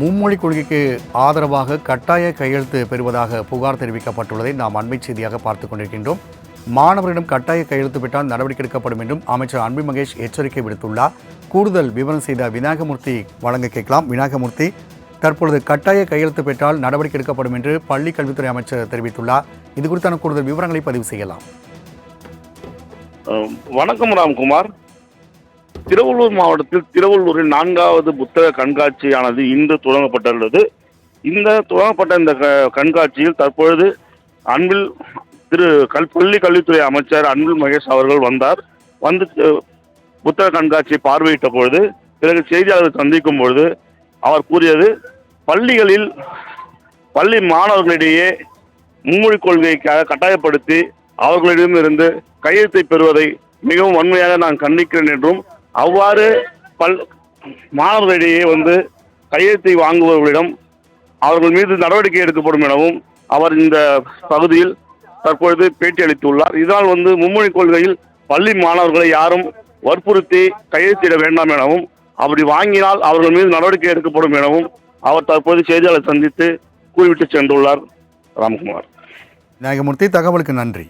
மும்மொழி கொள்கைக்கு ஆதரவாக கட்டாய கையெழுத்து பெறுவதாக புகார் தெரிவிக்கப்பட்டுள்ளதை நாம் அண்மை செய்தியாக பார்த்துக் கொண்டிருக்கின்றோம். மாணவரிடம் கட்டாய கையெழுத்து பெற்றால் நடவடிக்கை எடுக்கப்படும் என்றும் அமைச்சர் அன்பு மகேஷ் எச்சரிக்கை விடுத்துள்ளார். கூடுதல் விவரம் செய்த விநாயகமூர்த்தி வழங்க கேட்கலாம். விநாயகமூர்த்தி தற்பொழுது கட்டாய கையெழுத்து பெற்றால் நடவடிக்கை எடுக்கப்படும் என்று பள்ளி கல்வித்துறை அமைச்சர் தெரிவித்துள்ளார். இது குறித்தான கூடுதல் விவரங்களை பதிவு செய்யலாம். வணக்கம் ராம்குமார். திருவள்ளூர் மாவட்டத்தில் திருவள்ளூரில் நான்காவது புத்தக கண்காட்சியானது இன்று தொடங்கப்பட்டுள்ளது. இந்த தொடங்கப்பட்ட இந்த க- கண்காட்சியில் தற்பொழுது அன்பில் திரு கல் பள்ளி கல்வித்துறை அமைச்சர் அன்பில் மகேஷ் அவர்கள் வந்தார். வந்து புத்தக கண்காட்சியை பார்வையிட்ட பொழுது பிறகு செய்தியாளர்கள் சந்திக்கும் பொழுது அவர் கூறியது பள்ளிகளில் பள்ளி மாணவர்களிடையே மும்மொழி கொள்கைக்காக கட்டாயப்படுத்தி அவர்களிடமிருந்து கையெழுத்தை பெறுவதை மிகவும் வன்மையாக நான் கண்டிக்கிறேன் என்றும் அவ்வாறு பல் மாணவர்களிடையே வந்து கையெழுத்தை வாங்குபவர்களிடம் அவர்கள் மீது நடவடிக்கை எடுக்கப்படும் எனவும் அவர் இந்த பகுதியில் தற்பொழுது பேட்டி அளித்துள்ளார். இதனால் வந்து மும்மொழி கொள்கையில் பள்ளி மாணவர்களை யாரும் வற்புறுத்தி கையெழுத்திட வேண்டாம் எனவும் அப்படி வாங்கினால் அவர்கள் மீது நடவடிக்கை எடுக்கப்படும் எனவும் அவர் தற்போது செய்தியாளர் சந்தித்து கூறிவிட்டு சென்றுள்ளார் ராம்குமார். நாயகமூர்த்தி தகவலுக்கு நன்றி.